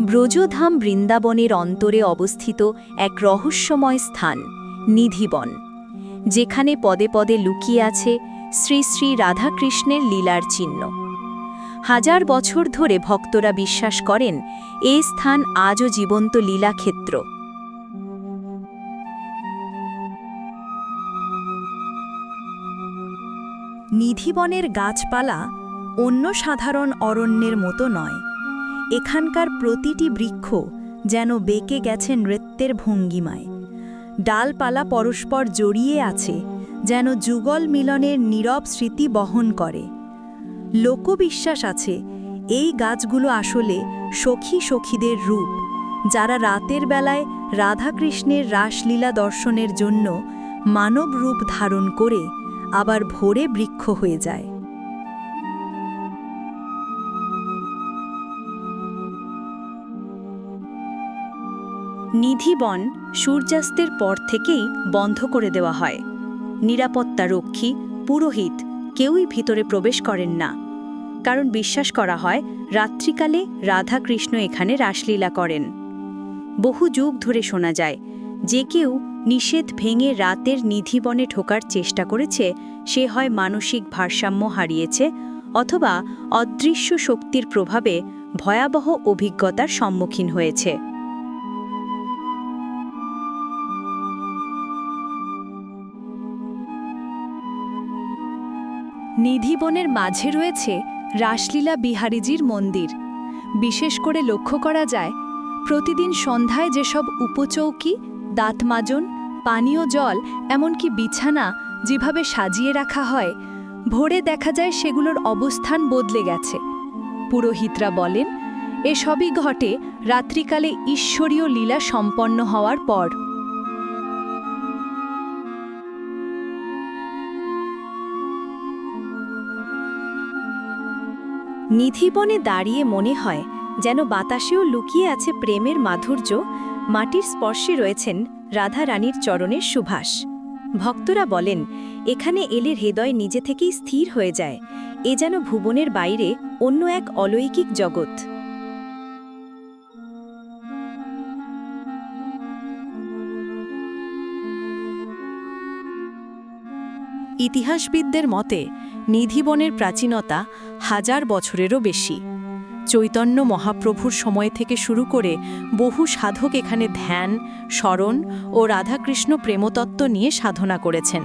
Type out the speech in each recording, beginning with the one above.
ব্রজধাম বৃন্দাবনের অন্তরে অবস্থিত এক রহস্যময় স্থান, নিধিবন। যেখানে পদে পদে লুকিয়ে আছে শ্রী শ্রী রাধাকৃষ্ণের লীলার চিহ্ন। হাজার বছর ধরে ভক্তরা বিশ্বাস করেন, এ স্থান আজও জীবন্ত লীলাক্ষেত্র। নিধিবনের গাছপালা অন্য সাধারণ অরণ্যের মতো নয়। এখানকার প্রতিটি বৃক্ষ যেন বেঁকে গেছে নৃত্যের ভঙ্গিমায়। ডালপালা পরস্পর জড়িয়ে আছে, যেন যুগল মিলনের নীরব স্মৃতি বহন করে। লোকবিশ্বাস আছে, এই গাছগুলো আসলে সখী সখীদের রূপ, যারা রাতের বেলায় রাধাকৃষ্ণের রাসলীলা দর্শনের জন্য মানব রূপ ধারণ করে আবার ভোরে বৃক্ষ হয়ে যায়। নিধিবন সূর্যাস্তের পর থেকেই বন্ধ করে দেওয়া হয়। নিরাপত্তা রক্ষী পুরোহিত কেউই ভিতরে প্রবেশ করেন না। কারণ বিশ্বাস করা হয়, রাত্রিকালে রাধাকৃষ্ণ এখানে রাসলীলা করেন। বহু যুগ ধরে শোনা যায়, যে কেউ নিষেধ ভেঙে রাতের নিধিবনে ঢোকার চেষ্টা করেছে, সে হয় মানসিক ভারসাম্য হারিয়েছে অথবা অদৃশ্য শক্তির প্রভাবে ভয়াবহ অভিজ্ঞতার সম্মুখীন হয়েছে। নিধিবনের মাঝে রয়েছে রাসলীলা বিহারীজির মন্দির। বিশেষ করে লক্ষ্য করা যায়, প্রতিদিন সন্ধ্যায় যেসব উপচৌকি, দাঁতমাজন, পানীয় জল, এমনকি বিছানা যেভাবে সাজিয়ে রাখা হয়, ভোরে দেখা যায় সেগুলোর অবস্থান বদলে গেছে। পুরোহিতরা বলেন, এসবই ঘটে রাত্রিকালে ঈশ্বরীয় লীলা সম্পন্ন হওয়ার পর। নিধিবনে দাঁড়িয়ে মনে হয় যেন বাতাসেও লুকিয়ে আছে প্রেমের মাধুর্য, মাটির স্পর্শে রয়েছেন রাধা রানীর চরণের সুভাষ। ভক্তরা বলেন, এখানে এলে হৃদয় নিজে থেকেই স্থির হয়ে যায়, এ যেন ভুবনের বাইরে অন্য এক অলৌকিক জগৎ। ইতিহাসবিদদের মতে, নিধিবনের প্রাচীনতা হাজার বছরেরও বেশি। চৈতন্য মহাপ্রভুর সময় থেকে শুরু করে বহু সাধক এখানে ধ্যান, স্মরণ ও রাধাকৃষ্ণ প্রেমতত্ত্ব নিয়ে সাধনা করেছেন।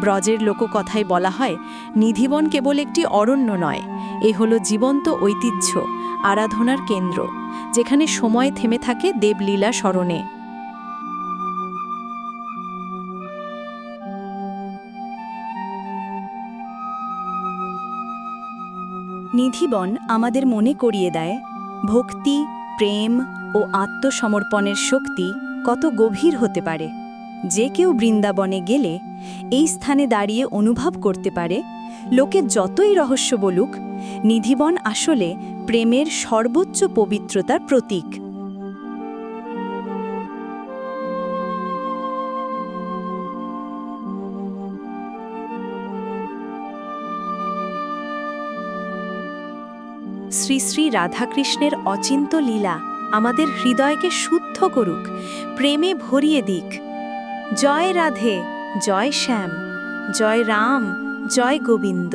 ব্রজের লোককথায় বলা হয়, নিধিবন কেবল একটি অরণ্য নয়, এ হল জীবন্ত ঐতিহ্য, আরাধনার কেন্দ্র, যেখানে সময় থেমে থাকে দেবলীলা স্মরণে। নিধিবন আমাদের মনে করিয়ে দেয়, ভক্তি, প্রেম ও আত্মসমর্পণের শক্তি কত গভীর হতে পারে। যে কেউ বৃন্দাবনে গেলে এই স্থানে দাঁড়িয়ে অনুভব করতে পারে, লোকে যতই রহস্য বলুক, নিধিবন আসলে প্রেমের সর্বোচ্চ পবিত্রতার প্রতীক। শ্রী শ্রী রাধাকৃষ্ণের অচিন্ত লীলা আমাদের হৃদয়কে শুদ্ধ করুক, প্রেমে ভরিয়ে দিক। জয় রাধে, জয় শ্যাম, জয় রাম, জয় গোবিন্দ।